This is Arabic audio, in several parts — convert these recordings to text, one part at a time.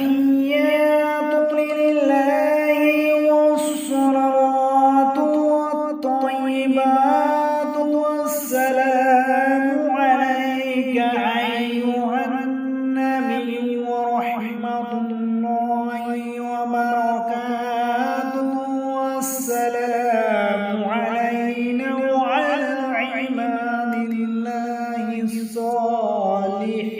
التحيات لله والصلوات والطيبات والسلام عليك أيها النبي ورحمة الله وبركاته والسلام علينا وعلى عباد الله الصالحين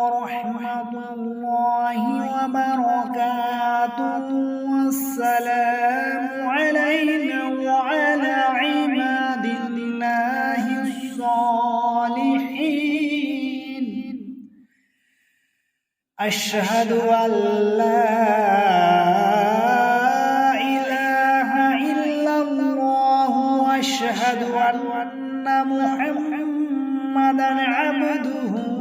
ورحمة الله وبركاته. والسلام علينا وعلى عباد الله الصالحين. أشهد أن لا إله إلا الله وأشهد أن محمدا عبده